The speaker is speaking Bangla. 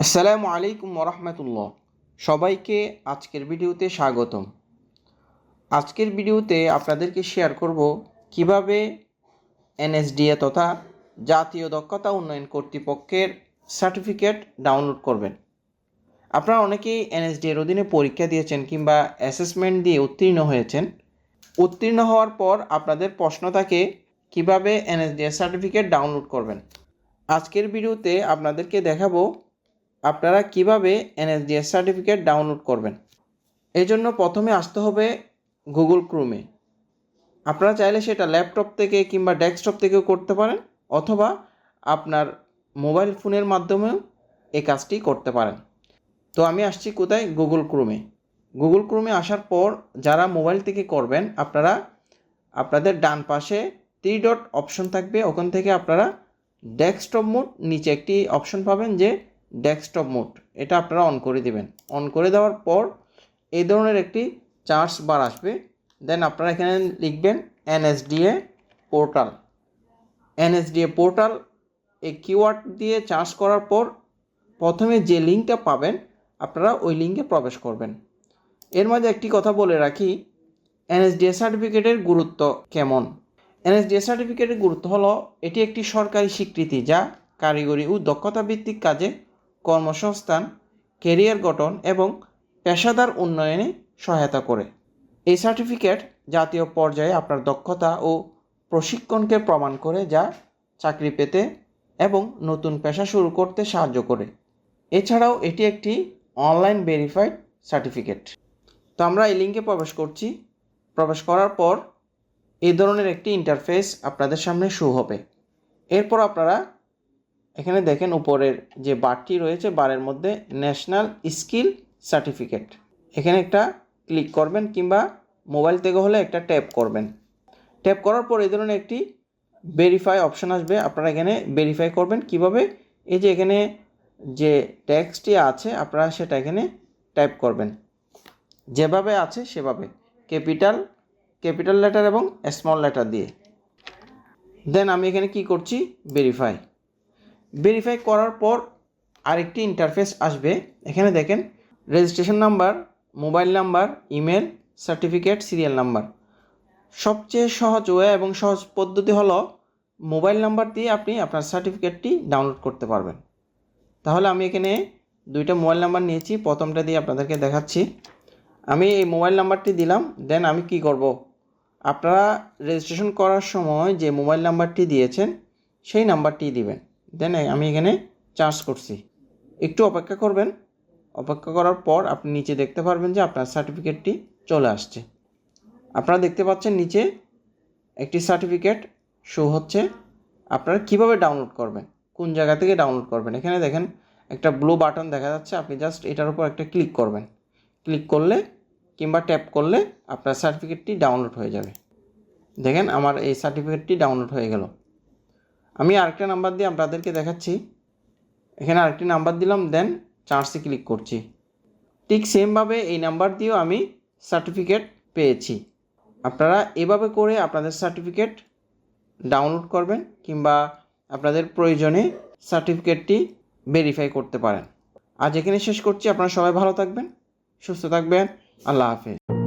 আসসালামু আলাইকুম ওরহমতুল্লাহ। সবাইকে আজকের ভিডিওতে স্বাগতম। আজকের ভিডিওতে আপনাদেরকে শেয়ার করব কীভাবে এনএসডিএ তথা জাতীয় দক্ষতা উন্নয়ন কর্তৃপক্ষের সার্টিফিকেট ডাউনলোড করবেন। আপনারা অনেকেই এনএসডিএর অধীনে পরীক্ষা দিয়েছেন কিংবা অ্যাসেসমেন্ট দিয়ে উত্তীর্ণ হয়েছেন। উত্তীর্ণ হওয়ার পর আপনাদের প্রশ্ন থাকে, কীভাবে এনএসডিএ সার্টিফিকেট ডাউনলোড করবেন? আজকের ভিডিওতে আপনাদেরকে দেখাবো আপনারা কীভাবে এনএসডিএস সার্টিফিকেট ডাউনলোড করবেন? এই জন্য প্রথমে আসতে হবে গুগল ক্রোমে। আপনারা চাইলে সেটা ল্যাপটপ থেকে কিংবা ডেস্কটপ থেকেও করতে পারেন, অথবা আপনার মোবাইল ফোনের মাধ্যমেও এই কাজটি করতে পারেন। তো আমি আসছি কোথায়? গুগল ক্রোমে। গুগল ক্রোমে আসার পর যারা মোবাইল থেকে করবেন, আপনারা আপনাদের ডান পাশে থ্রি ডট অপশন থাকবে। ওখান থেকে আপনারা ডেস্কটপ মোড নিচে একটি অপশন পাবেন যে ডেস্কটপ মোড, এটা আপনারা অন করে দিবেন। অন করে দেওয়ার পর এই ধরনের একটি চার্জ বার আসবে। দেন আপনারা এখানে লিখবেন এনএসডিএ পোর্টাল এনএসডিএ পোর্টাল এই কিওয়ার্ড দিয়ে চার্জ করার পর প্রথমে যে লিঙ্কটা পাবেন, আপনারা ওই লিঙ্কে প্রবেশ করবেন। এর মাঝে একটি কথা বলে রাখি এনএসডিএ সার্টিফিকেটের গুরুত্ব কেমন? এনএসডিএ সার্টিফিকেটের গুরুত্ব হলো, এটি একটি সরকারি স্বীকৃতি যা কারিগরি ও দক্ষতা ভিত্তিক কাজে কর্মসংস্থান কেরিয়ার গঠন এবং পেশাদার উন্নয়নে সহায়তা করে। এই সার্টিফিকেট জাতীয় পর্যায়ে আপনার দক্ষতা ও প্রশিক্ষণকে প্রমাণ করে, যা চাকরি পেতে এবং নতুন পেশা শুরু করতে সাহায্য করে। এছাড়াও এটি একটি অনলাইন ভেরিফাইড সার্টিফিকেট। তো আমরা এই লিঙ্কে প্রবেশ করছি। প্রবেশ করার পর এই ধরনের একটি ইন্টারফেস আপনাদের সামনে শো হবে। এরপর আপনারা এখানে দেখেন উপরের যে বারটি রয়েছে, বারের মধ্যে ন্যাশনাল স্কিল সার্টিফিকেট এখানে একটা ক্লিক করবেন কিংবা মোবাইল থেকে হলে একটা ট্যাপ করবেন। ট্যাপ করার পর এই ধরনের একটি ভেরিফাই অপশন আসবে। আপনারা এখানে ভেরিফাই করবেন কীভাবে? এই যে এখানে যে ট্যাক্সটি আছে, আপনারা সেটা এখানে টাইপ করবেন। যেভাবে আছে সেভাবে ক্যাপিটাল ক্যাপিটাল লেটার এবং স্মল লেটার দিয়ে। দেন আমি এখানে কি করছি? ভেরিফাই ভেরিফাই করার পর আরেকটি ইন্টারফেস আসবে। এখানে দেখেন registration number mobile number email certificate serial number সবচেয়ে সহজ ওয়ে এবং সহজ পদ্ধতি হলো মোবাইল নাম্বার দিয়ে আপনি আপনার সার্টিফিকেটটি ডাউনলোড করতে পারবেন। তাহলে আমি এখানে দুইটা মোবাইল নাম্বার নিয়েছি। প্রথমটা দিয়ে আপনাদেরকে দেখাচ্ছি। আমি এই মোবাইল নাম্বারটি দিলাম দেন আমি কি করব? আপনারা রেজিস্ট্রেশন করার সময় যে মোবাইল নাম্বারটি দিয়েছেন, সেই নাম্বারটি দিবেন। দেন আমি এখানে চার্জ করছি। একটু অপেক্ষা করবেন। অপেক্ষা করার পর আপনি নিচে দেখতে পারবেন যে আপনার সার্টিফিকেটটি চলে আসছে। আপনারা দেখতে পাচ্ছেন নিচে একটি সার্টিফিকেট শো হচ্ছে। আপনারা কীভাবে ডাউনলোড করবেন? কোন জায়গা থেকে ডাউনলোড করবেন? এখানে দেখেন একটা ব্লু বাটন দেখা যাচ্ছে। আপনি জাস্ট এটার উপর একটা ক্লিক করবেন। ক্লিক করলে কিংবা ট্যাপ করলে আপনার সার্টিফিকেটটি ডাউনলোড হয়ে যাবে। দেখেন আমার এই সার্টিফিকেটটি ডাউনলোড হয়ে গেল। আমি আরেকটা নাম্বার দিয়ে আপনাদেরকে দেখাচ্ছি। এখানে আরেকটি নাম্বার দিলাম দেন চার্জে ক্লিক করছি। ঠিক সেমভাবে এই নাম্বার দিয়েও আমি সার্টিফিকেট পেয়েছি। আপনারা এভাবে করে আপনাদের সার্টিফিকেট ডাউনলোড করবেন কিংবা আপনাদের প্রয়োজনে সার্টিফিকেটটি ভেরিফাই করতে পারেন। আজ এখানে শেষ করছি, আপনারা সবাই ভালো থাকবেন, সুস্থ থাকবেন, আল্লাহ হাফেজ।